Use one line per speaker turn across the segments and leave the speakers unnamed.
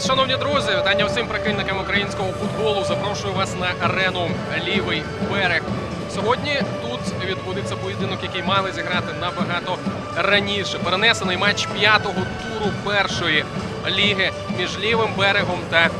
Вас, шановні друзі! Вітання всім прихильникам українського футболу. Запрошую вас на арену Лівий берег. Сьогодні тут відбудеться поєдинок, який мали зіграти набагато раніше. Перенесений матч п'ятого туру першої ліги між лівим берегом та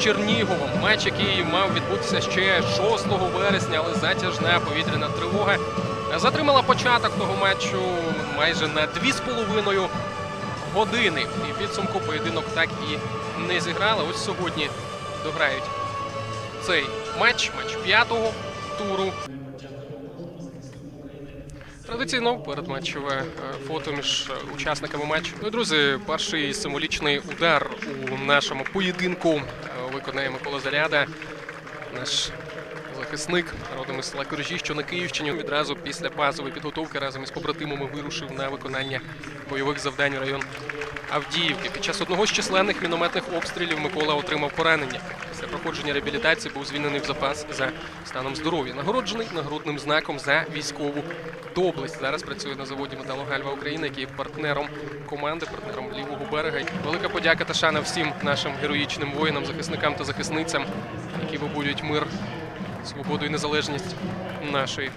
Черніговом. Матч, який мав відбутися ще 6 вересня, але затяжна повітряна тривога затримала початок того матчу майже на 2,5 години. І в підсумку поєдинок так і не зіграли. Ось сьогодні дограють цей матч, матч п'ятого туру. Традиційно передматчеве е, фото між е, учасниками матчу. Ну, друзі, перший символічний удар у нашому поєдинку е, виконає Микола Заряда. Наш захисник родом із села що на Київщині відразу після базової підготовки разом із побратимами вирушив на виконання бойових завдань район Авдіївки. Під час одного з численних мінометних обстрілів Микола отримав поранення. Після проходження реабілітації був звільнений в запас за станом здоров'я. Нагороджений нагрудним знаком за військову доблесть. Зараз працює на заводі Металогальва України, який є партнером команди, партнером лівого берега. Велика подяка та шана всім нашим героїчним воїнам, захисникам та захисницям, які виборюють мир, свободу і незалежність нашої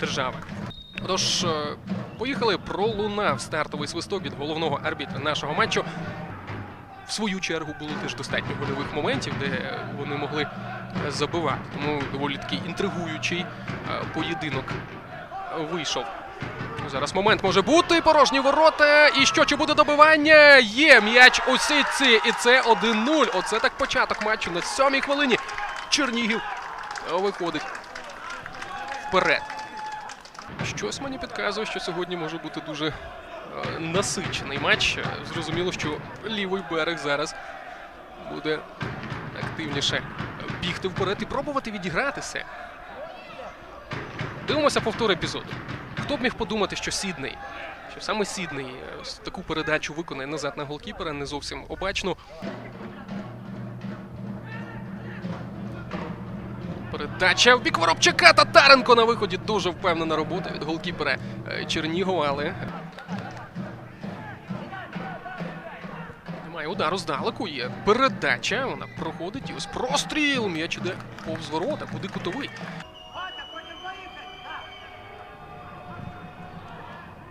держави. Отож, е, поїхали. Пролунав стартовий свисток від головного арбітра нашого матчу. В свою чергу було теж достатньо гольових моментів, де вони могли забивати. Тому доволі такий інтригуючий е, поєдинок вийшов. Ну, Зараз момент може бути. Порожні ворота. І що чи буде добивання? Є м'яч у сітці. І це 1-0. Оце так початок матчу на сьомій хвилині. Чернігів е, виходить вперед. Щось мені підказує, що сьогодні може бути дуже е, насичений матч. Зрозуміло, що лівий берег зараз буде активніше бігти вперед і пробувати відігратися. Дивимося повтор епізоду. Хто б міг подумати, що Сідней, що саме Сідней е, таку передачу виконає назад на голкіпера, не зовсім обачно. Передача в бік Воробчака Татаренко на виході. Дуже впевнена робота від голкіпера е, Чернігова, але. Немає удару здалеку. Є передача. Вона проходить. І ось простріл. М'яч іде повз ворота, куди кутовий.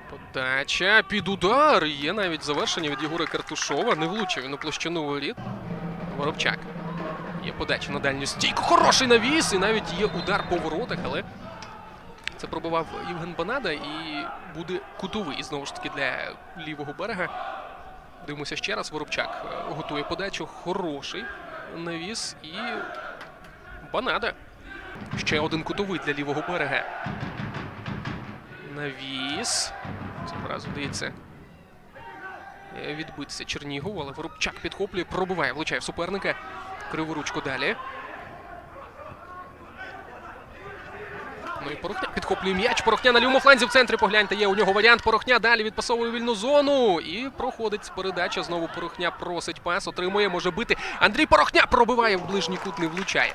Подача під удар. Є навіть завершення від Єгора Картушова. Не влучив він у площину воріт. Воробчак. Є подача на дальню стійку. Хороший навіс. І навіть є удар по воротах, але це пробував Євген Банада і буде кутовий знову ж таки для лівого берега. Дивимося ще раз. Воробчак е, готує подачу. Хороший навіс і Банада. Ще один кутовий для лівого берега. Навіс. Цього разу вдається е, відбитися Чернігов, але Воробчак підхоплює, пробиває, влучає в суперника. Криву ручку далі. Ну і Порохня підхоплює м'яч. Порохня на лівому фланзі в центрі. Погляньте, є у нього варіант. Порохня далі відпасовує вільну зону. І проходить передача. Знову Порохня просить пас, отримує, може бити. Андрій Порохня пробиває в ближній кут, не влучає.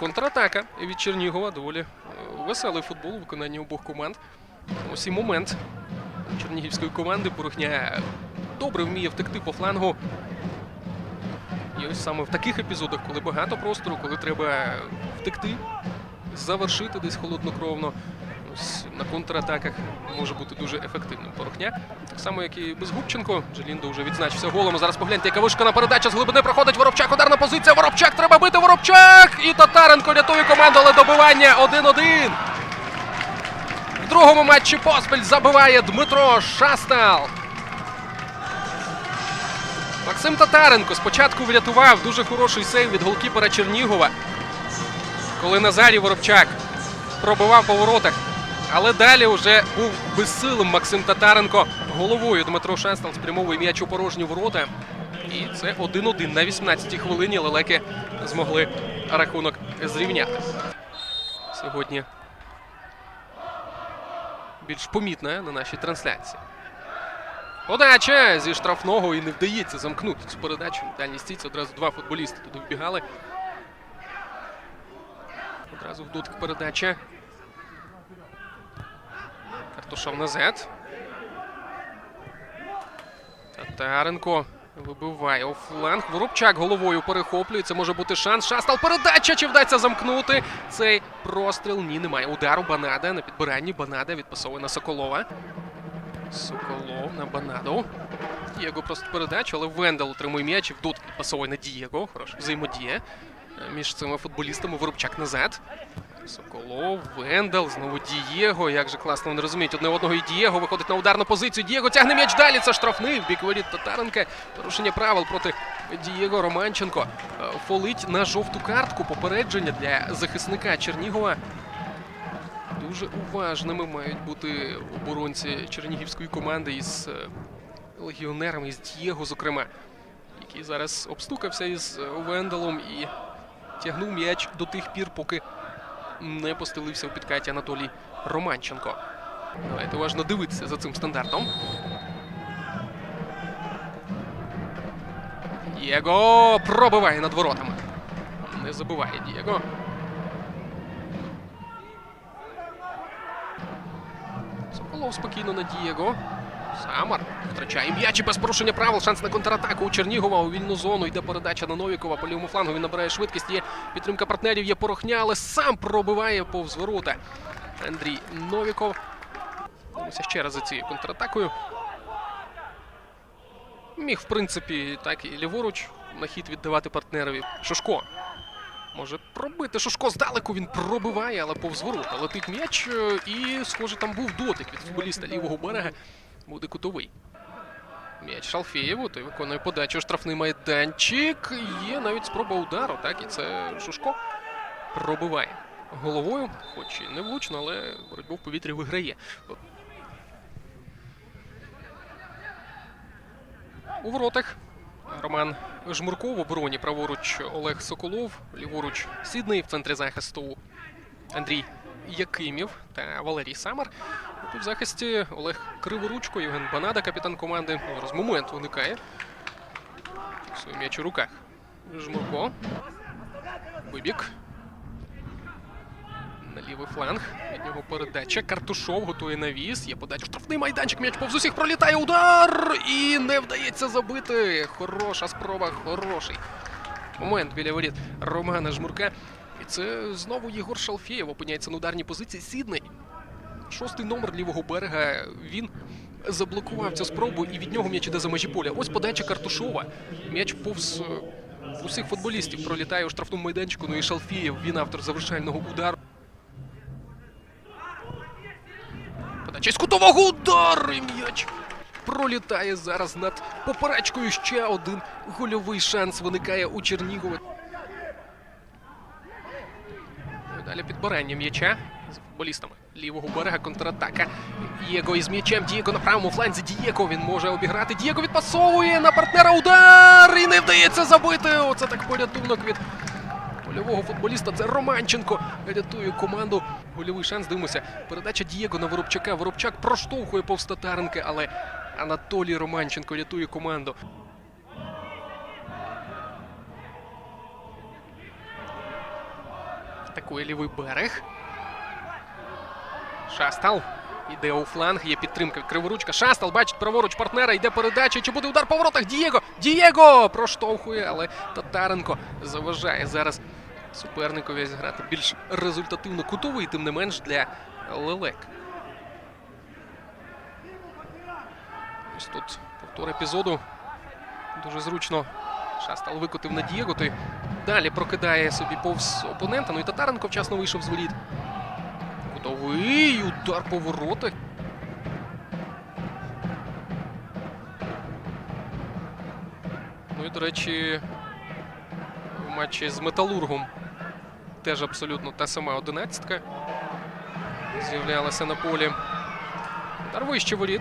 Контратака від Чернігова. Доволі е, веселий футбол у виконанні обох команд. Ось і момент чернігівської команди. Порохня добре вміє втекти по флангу. І ось саме в таких епізодах, коли багато простору, коли треба втекти, завершити десь холоднокровно. Ось на контратаках може бути дуже ефективним порохня. Так само, як і без Губченко. Джеліндо вже відзначився голом. Зараз погляньте, яка вишкана передача з глибини проходить Воробчак. Ударна позиція. Воробчак треба бити. Воробчак! І Татаренко рятує команду, але добивання 1-1. В другому матчі поспіль забиває Дмитро Шастал. Максим Татаренко спочатку врятував дуже хороший сейв від голкіпера Чернігова. Коли Назарій Воробчак пробивав по воротах. Але далі вже був безсилим Максим Татаренко. Головою Дмитро Шестал спрямовує м'яч у порожні ворота. І це 1-1 на 18-й хвилині лелеки змогли рахунок зрівняти. Сьогодні більш помітна на нашій трансляції. Подача зі штрафного і не вдається замкнути цю передачу. Дальній стійці одразу два футболісти туди вбігали. Одразу в дотик передача. Картушов назад. Татаренко вибиває у фланг. Воробчак головою перехоплює. Це може бути шанс. Шастал передача. Чи вдасться замкнути цей простріл? Ні, немає. Удару Банада на підбиранні. Банада відпасовує на Соколова. Соколов на Банаду. Дієго просто передачу, але Вендел отримує м'яч і вдут підпасовує на Дієго. Хороша взаємодія між цими футболістами. Воробчак назад. Соколов, Вендел, знову Дієго. Як же класно вони розуміють одне одного. І Дієго виходить на ударну позицію. Дієго тягне м'яч далі. Це штрафний в бік воріт Татаренка. Порушення правил проти Дієго Романченко. Е, Фолить на жовту картку. Попередження для захисника Чернігова. Дуже уважними мають бути оборонці чернігівської команди із е, легіонерами, із Дієго, зокрема, який зараз обстукався із е, Венделом і тягнув м'яч до тих пір, поки не постелився у підкаті Анатолій Романченко. Давайте уважно дивитися за цим стандартом. Дієго пробиває над воротами. Не забуває Дієго. Соколов спокійно на Дієго. Самар втрачає м'яч і без порушення правил. Шанс на контратаку у Чернігова у вільну зону. Йде передача на Новікова. По лівому флангу він набирає швидкість. Є підтримка партнерів, є порохня, але сам пробиває повз ворота. Андрій Новіков. Дивимося ще раз за цією контратакою. Міг, в принципі, так і ліворуч на хід віддавати партнерові. Шушко. Може пробити Шушко здалеку він пробиває, але повз ворота. Летить м'яч е, і, схоже, там був дотик від футболіста лівого берега. Буде кутовий. М'яч Шалфєєву, той виконує подачу. Штрафний майданчик. Є навіть спроба удару, так, і це Шушко пробиває головою, хоч і не влучно, але боротьбу в повітрі виграє. У воротах Роман Жмурко в обороні праворуч Олег Соколов, ліворуч Сідний в центрі захисту Андрій Якимів та Валерій Самар. У півзахисті Олег Криворучко, Євген Банада, капітан команди. Зараз момент виникає. Свій м'яч у руках. Жмурко. Вибік. На лівий фланг. Від нього передача. Картушов готує навіс. Є подача. Штрафний майданчик. М'яч повз усіх пролітає. Удар! І не вдається забити. Хороша спроба, хороший. Момент біля воріт Романа Жмурка. І це знову Єгор Шалфєєв опиняється на ударній позиції. Сідний. Шостий номер лівого берега. Він заблокував цю спробу і від нього м'яч іде за межі поля. Ось подача Картушова. М'яч повз е, усіх футболістів пролітає у штрафному майданчику. Ну і Шалфєєв, він автор завершального удару. Подача з кутового удару м'яч пролітає зараз над поперечкою. Ще один гольовий шанс виникає у Чернігова. Далі підбирання м'яча з футболістами лівого берега контратака. Дієго із м'ячем. Дієго на правому фланзі. Дієго він може обіграти. Дієго відпасовує на партнера удар і не вдається забити. Оце так порятунок від польового футболіста. Це Романченко рятує команду. Гольовий шанс. Дивимося. Передача Дієго на Воробчака. Воробчак проштовхує повз Татаренка, але Анатолій Романченко рятує команду. Атакує лівий берег. Шастал. Іде у фланг, є підтримка Криворучка. Шастал бачить праворуч партнера, йде передача. Чи буде удар по воротах? Дієго! Дієго! Проштовхує, але Татаренко заважає зараз суперникові зіграти більш результативно кутовий, тим не менш для Лелек. Ось тут повтор епізоду. Дуже зручно. Шастал викотив на Дієго. Той далі прокидає собі повз опонента. Ну і Татаренко вчасно вийшов з воріт. Кутовий удар по воротах. Ну і, до речі, в матчі з Металургом теж абсолютно та сама одинадцятка. з'являлися на полі. Удар вище воріт.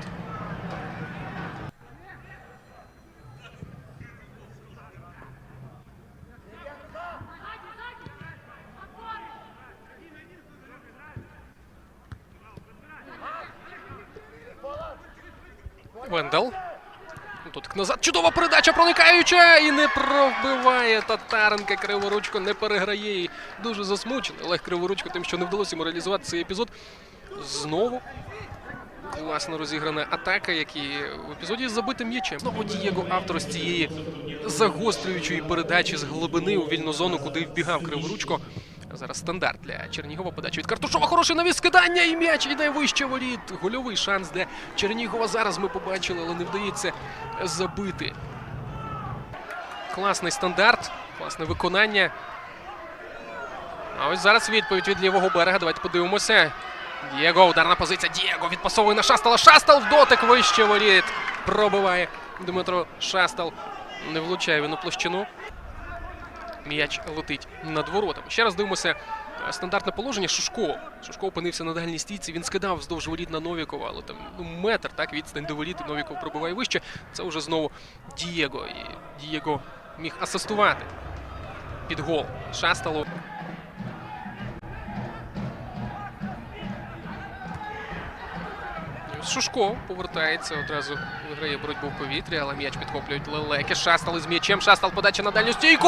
Вендел. Тут назад чудова передача проникаюча і не пробиває Татаренка. Криворучко не переграє її. Дуже засмучений. Олег Криворучко тим, що не вдалося йому реалізувати цей епізод. Знову класно розіграна атака, як і в епізоді з забитим м'ячем. Знову Дієго автор з цієї загострюючої передачі з глибини у вільну зону, куди вбігав Криворучко. Зараз стандарт для Чернігова. Подача від Картушова. Хороший навіс скидання і м'яч іде вище воріт. Гольовий шанс для Чернігова зараз ми побачили, але не вдається забити. Класний стандарт, класне виконання. А ось зараз відповідь від лівого берега. Давайте подивимося. Дієго, ударна позиція. Дієго відпасовує на Шастала. Шастал в дотик вище воріт. Пробиває Дмитро Шастал. Не влучає він у площину. М'яч летить над воротами. Ще раз дивимося е, стандартне положення. Шушко. Шушко опинився на дальній стійці. Він скидав вздовж воріт на Новікова, але там ну, метр, так, відстань до воріт, Новіков пробиває вище. Це вже знову Дієго. І Дієго міг асистувати під гол Шасталу. Шушко повертається, одразу виграє боротьбу в повітрі, але м'яч підхоплюють лелеки. Шастал із м'ячем. Шастал подача на дальню стійку.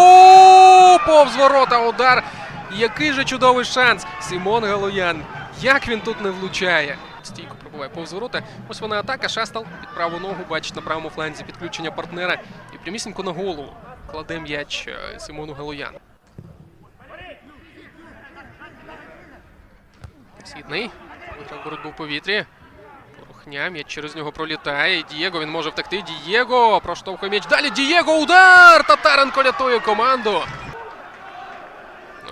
Повз ворота удар. Який же чудовий шанс. Сімон Галоян. Як він тут не влучає. Стійко пробуває повз ворота. Ось вона атака. Шастал під праву ногу. Бачить на правому фланзі підключення партнера. І прямісінько на голову кладе м'яч е, Сімону Галояну. Сідний. Виграв боротьбу в повітрі. Порухня, м'яч через нього пролітає. Дієго він може втекти. Дієго проштовхує м'яч. Далі Дієго удар! Татаренко рятує команду.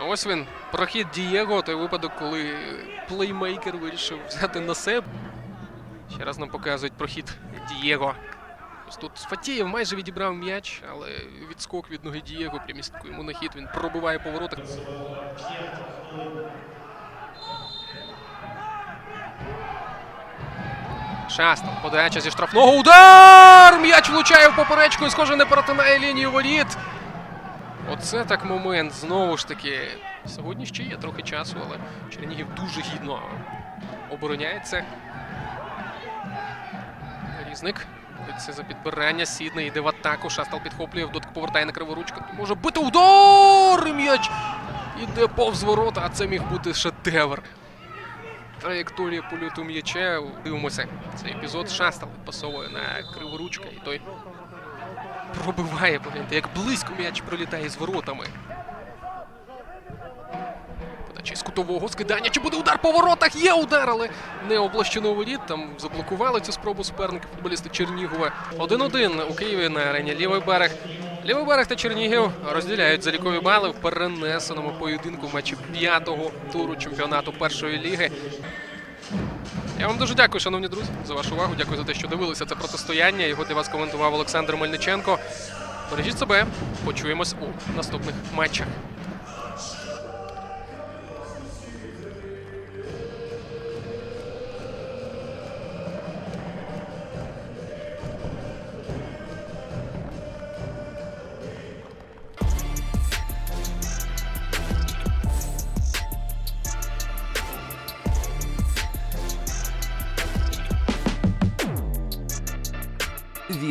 Ось він. Прохід Дієго. Той випадок, коли плеймейкер вирішив взяти на себе. Ще раз нам показують прохід Дієго. Ось тут Фатєєв майже відібрав м'яч, але відскок від ноги Дієго прямістку йому на хід. Він пробиває по воротах. Подача зі штрафного. Удар! М'яч влучає в поперечку і, схоже, не перетинає лінію воріт. Оце так момент. Знову ж таки. Сьогодні ще є трохи часу, але Чернігів дуже гідно обороняється. Різник. Це за підбирання. Сідний йде в атаку. Шастал підхоплює, в дотик повертає на криворучку. Може бити удар! М'яч іде повз ворота, а це міг бути шедевр. Траєкторія польоту м'яча. Дивимося. Цей епізод Шастал пасовує на криворучка, і той пробиває. Погляньте, як близько м'яч пролітає з воротами. Подача з кутового скидання. Чи буде удар по воротах? Є удар, але не облащено воріт. Там заблокували цю спробу суперники футболісти Чернігова. 1-1 у Києві на арені Лівий берег. Лівий берег та Чернігів розділяють залікові бали в перенесеному поєдинку матчі п'ятого туру чемпіонату першої ліги. Я вам дуже дякую, шановні друзі, за вашу увагу. Дякую за те, що дивилися це протистояння. Його для вас коментував Олександр Мельниченко. Бережіть себе, почуємось у наступних матчах.